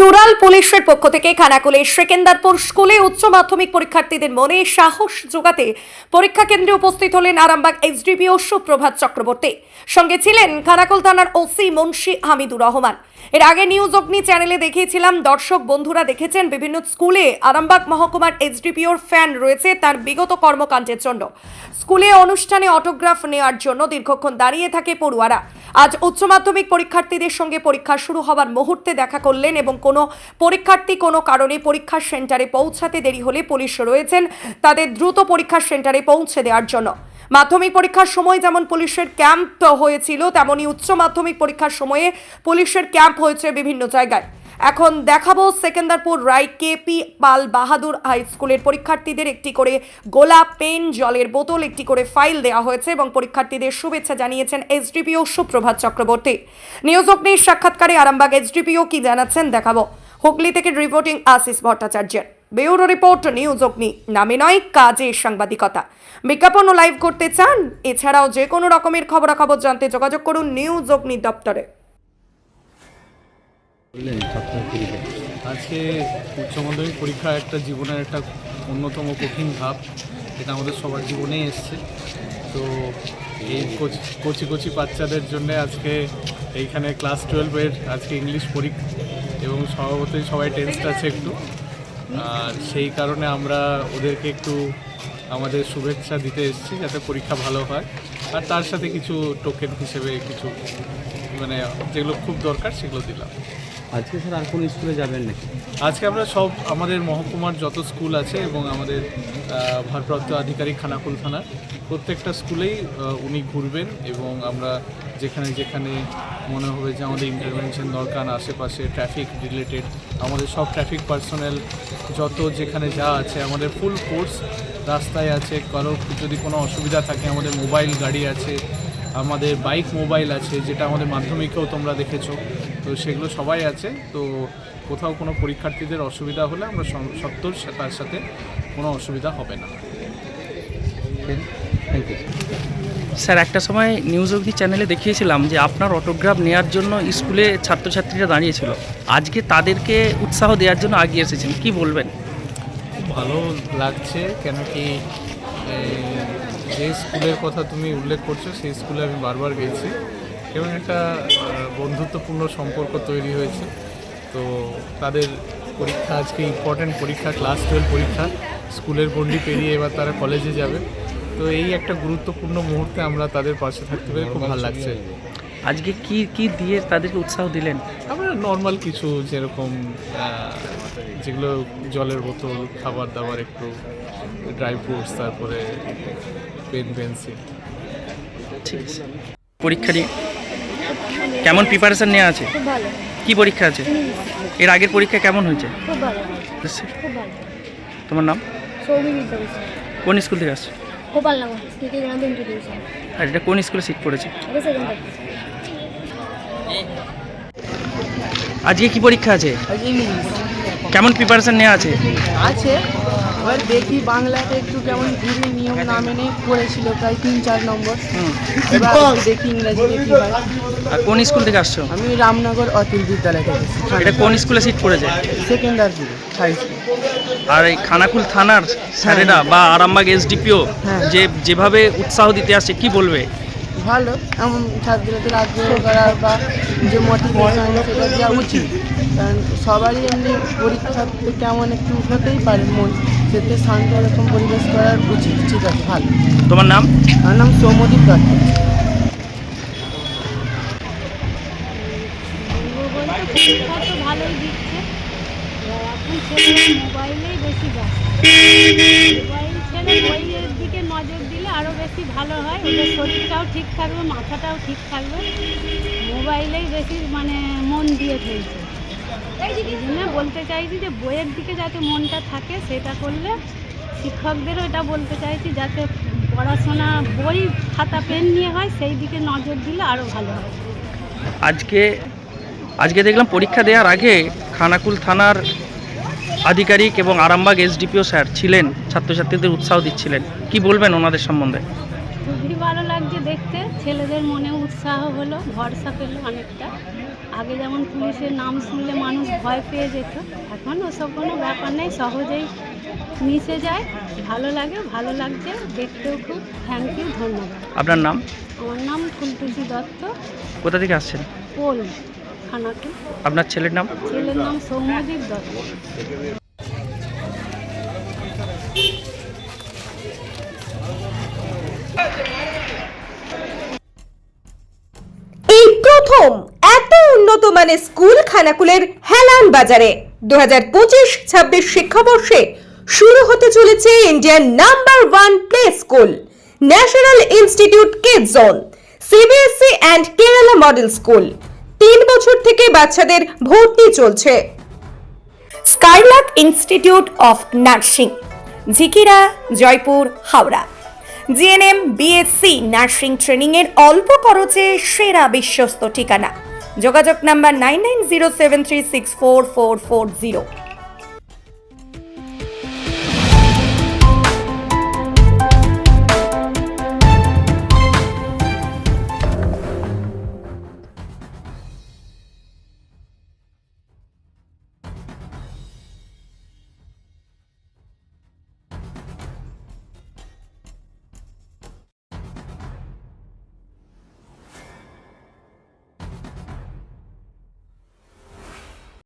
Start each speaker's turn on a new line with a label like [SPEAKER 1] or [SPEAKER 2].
[SPEAKER 1] Rural পুলিশের পক্ষ থেকে খানাকুলের সেকেন্দারপুর স্কুলে উচ্চ মাধ্যমিক পরীক্ষার্থীদের মনে সাহস যোগাতে পরীক্ষা কেন্দ্রে উপস্থিত হলেন আরামবাগ এসডিপিও সুপ্রভাত চক্রবর্তী। সঙ্গে ছিলেন খানাকুল থানার ওসি মুন্সি হামিদুর রহমান। এর আগে নিউজ অগ্নি চ্যানেলে দেখিয়েছিলাম, দর্শক বন্ধুরা দেখেছেন, বিভিন্ন স্কুলে আরামবাগ মহকুমার এইচডিপিওর ফ্যান রয়েছে তার বিগত কর্মকাণ্ডের জন্য। স্কুলে অনুষ্ঠানে অটোগ্রাফ নেওয়ার জন্য দীর্ঘক্ষণ দাঁড়িয়ে থাকে পড়ুয়ারা। আজ উচ্চ মাধ্যমিক পরীক্ষার্থীদের সঙ্গে পরীক্ষা শুরু হবার মুহূর্তে দেখা করলেন এবং কোনো পরীক্ষার্থী কোনো কারণে পরীক্ষার সেন্টারে পৌঁছাতে দেরি হলে পুলিশ রয়েছেন তাদের দ্রুত পরীক্ষার সেন্টারে পৌঁছে দেওয়ার জন্য। মাধ্যমিক পরীক্ষার সময় যেমন পুলিশের ক্যাম্প হয়েছিল, তেমনি উচ্চ মাধ্যমিক পরীক্ষার সময়ে পুলিশের ক্যাম্প হয়েছে বিভিন্ন জায়গায়। এখন দেখাবো সেকেন্দারপুর রায় কেপি পাল বাহাদুর হাই স্কুলের পরীক্ষার্থীদের একটি করে গোলাপ পেন জলের বোতল, একটি করে ফাইল দেওয়া হয়েছে এবং পরীক্ষার্থীদের শুভেচ্ছা জানিয়েছেন এসডিপিও সুপ্রভাত চক্রবর্তী। নিউজ অগ্নির সাক্ষাৎকারে আরামবাগ এসডিপিও কি জানাচ্ছেন দেখাবো। হুগলি থেকে রিপোর্টিং আশিস ভট্টাচার্যের। ব্যুরো রিপোর্ট, নিউজ অগ্নি। নামে নয়, কাজে সাংবাদিকতা। বিজ্ঞাপন ও লাইভ করতে চান? এছাড়াও যে কোনো রকমের খবরাখবর জানতে যোগাযোগ করুন নিউজ অগ্নি দপ্তরে।
[SPEAKER 2] আজকে উচ্চ মাধ্যমিক পরীক্ষা একটা জীবনের একটা অন্যতম কঠিন ধাপ। এটা আমাদের সবার জীবনেই এসছে। তো এই কোচ- কচি কচি বাচ্চাদের জন্য আজকে এইখানে ক্লাস টুয়েলভের আজকে ইংলিশ পরীক্ষা। এবং স্বভাবতই সবাই টেন্সড আছে একটু। আর সেই কারণে আমরা ওদেরকে একটু আমাদের শুভেচ্ছা দিতে এসেছি যাতে পরীক্ষা ভালো হয়। আর তার সাথে কিছু টোকেন হিসেবে কিছু মানে যেগুলো খুব দরকার সেগুলো দিলাম।
[SPEAKER 3] আজকে স্যার আর কোন স্কুলে যাবেন নাকি?
[SPEAKER 2] আজকে আমরা সব আমাদের মহকুমার যত স্কুল আছে এবং আমাদের ভারপ্রাপ্ত আধিকারিক খানাকুল থানার প্রত্যেকটা স্কুলেই উনি ঘুরবেন এবং আমরা যেখানে যেখানে মনে হবে যে আমাদের ইন্টারভেনশন দরকার, আশেপাশে ট্রাফিক রিলেটেড আমাদের সব ট্রাফিক পার্সোনাল যত যেখানে যা আছে, আমাদের ফুল ফোর্স রাস্তায় আছে। কারোর যদি কোনো অসুবিধা থাকে, আমাদের মোবাইল গাড়ি আছে, আমাদের বাইক মোবাইল আছে, যেটা আমাদের মাধ্যমিকেও তোমরা দেখেছ, তো সেগুলো সবাই আছে। তো কোথাও কোনো পরীক্ষার্থীদের অসুবিধা হলে আমরা সত্তর তার সাথে কোনো অসুবিধা হবে না।
[SPEAKER 3] থ্যাংক ইউ
[SPEAKER 4] স্যার, একটা সময় নিউজ অগ্নি চ্যানেলে দেখিয়েছিলাম যে আপনার অটোগ্রাফ নেওয়ার জন্য স্কুলে ছাত্রছাত্রীরা দাঁড়িয়েছিল। আজকে তাদেরকে উৎসাহ দেওয়ার জন্য আগিয়ে এসেছেন। কি বলবেন?
[SPEAKER 2] ভালো লাগছে কেন কি যে স্কুলের কথা তুমি উল্লেখ করছ, সেই স্কুলে আমি বারবার গেছি এবং একটা বন্ধুত্বপূর্ণ সম্পর্ক তৈরি হয়েছে। তো তাদের পরীক্ষা, আজকে ইম্পর্ট্যান্ট পরীক্ষা ক্লাস টুয়েলভ পরীক্ষা। স্কুলের গণ্ডি পেরিয়ে এবার তারা কলেজে যাবে। তো এই একটা গুরুত্বপূর্ণ মুহূর্তে আমরা তাদের পাশে থাকতে পেরে খুব ভালো লাগছে।
[SPEAKER 4] আজকে কি কি দিয়ে তাদেরকে উৎসাহ দিলেন?
[SPEAKER 2] আমরা নর্মাল কিছু যেরকম যেগুলো জলের বোতল খাবার দাবার একটু ড্রাই ফ্রুটস তারপরে পেন পেন্সিল
[SPEAKER 4] ঠিক আছে। পরীক্ষা নিয়ে কেমন প্রিপারেশন নেওয়া আছে? কি পরীক্ষা আছে? এর আগের পরীক্ষা কেমন হয়েছে? তোমার নাম? কোন স্কুল থেকে আসছো?
[SPEAKER 5] গোপালনগর কে গ্রাম ইন্ট্রোডিউশন
[SPEAKER 4] আর এটা কোন স্কুলে সিট পড়েছে?
[SPEAKER 5] এটা সেকেন্ড
[SPEAKER 4] আজকে কি পরীক্ষা আছে? কেমন প্রিপারেশন নেওয়া আছে?
[SPEAKER 6] আছে। এবার দেখি বাংলাতে একটু কেমন ঘুরিয়ে নিয়ম না মেনে করেছিল প্রায় তিন চার নম্বর। এবার দেখি ইংরাজিতে কি হয়।
[SPEAKER 4] আর কোন স্কুল থেকে আসছো?
[SPEAKER 6] আমি রামনগর অতুল বিদ্যালয় থেকে
[SPEAKER 4] এটা কোন স্কুলে সিট পড়েছে?
[SPEAKER 6] সেকেন্ডারপুরে হাই স্কুল
[SPEAKER 4] আর এই খানাকুল থানার স্যারেরা বা আরামবাগ এসডিপিও
[SPEAKER 6] হ্যাঁ।
[SPEAKER 4] যে যেভাবে উৎসাহ দিতে আসে কি বলবে?
[SPEAKER 6] ভালো এমন ছাত্রদের আগ্রহ করা বা যে মোটিভেশন সেটা দেওয়া উচিত। কারণ সবারই এমনি পরীক্ষাতে কেমন একটু হতেই পারে মন সেতে শান্ত রকম পরিবেশ করার উচিত ঠিক আছে ভালো।
[SPEAKER 4] তোমার নাম?
[SPEAKER 6] আমার নাম সৌমদীপ দত্ত।
[SPEAKER 5] পরীক্ষা ভালোই দিচ্ছে। এখন ছেলেরা মোবাইলেই বেশি ব্যস্ত। মোবাইল ছেড়ে বইয়ের দিকে নজর দিলে আরও বেশি ভালো হয়। ওদের শরীরটাও ঠিক থাকবে, মাথাটাও ঠিক থাকবে। মোবাইলেই বেশি মানে মন দিয়ে ফেলছে এই জন্য বলতে চাইছি যে বইয়ের দিকে যাতে মনটা থাকে, সেটা করলে শিক্ষকদেরও এটা বলতে চাইছি যাতে পড়াশোনা, বই, খাতা, পেন নিয়ে হয়, সেই দিকে নজর দিলে আরও ভালো হয়।
[SPEAKER 4] আজকে আজকে দেখলাম পরীক্ষা দেওয়ার আগে খানাকুল থানার আধিকারিক এবং আরামবাগ এসডিপিও স্যার ছিলেন ছাত্রছাত্রীদের উৎসাহ দিচ্ছিলেন। কি বলবেন ওনাদের সম্বন্ধে?
[SPEAKER 5] খুবই ভালো লাগছে দেখতে ছেলেদের মনে উৎসাহ হলো ভরসা পেল অনেকটা। আগে যেমন পুলিশের নাম শুনলে মানুষ ভয় পেয়ে যেত এখন ওসব কোনো ব্যাপার নেই সহজেই মিশে যায়। ভালো লাগে ভালো লাগছে দেখতেও খুব থ্যাংক ইউ ধন্যবাদ।
[SPEAKER 4] আপনার নাম?
[SPEAKER 5] আমার নাম ফুলটুসি দত্ত।
[SPEAKER 4] কোথা থেকে আসছেন?
[SPEAKER 5] পোল খানাকুল
[SPEAKER 4] আপনার ছেলের নাম?
[SPEAKER 5] ছেলের নাম সৌম্যদীপ দত্ত।
[SPEAKER 1] এই প্রথম এত উন্নত মানের স্কুল খানাকুলের হেলান বাজারে দু হাজার পঁচিশ ছাব্বিশ শিক্ষাবর্ষে শুরু হতে চলেছে ইন্ডিয়ার number one play school national institute kid zone CBSE and Kerala model school. তিন বছর থেকে বাচ্চাদের ভর্তি চলছে। Skylark institute of nursing, Jhikira, Jaipur, Howrah. GNM, BSc nursing training এর অল্প খরচে সেরা বিশ্বস্ত ঠিকানা। যোগাযোগ number nine nine zero seven three six four four four zero.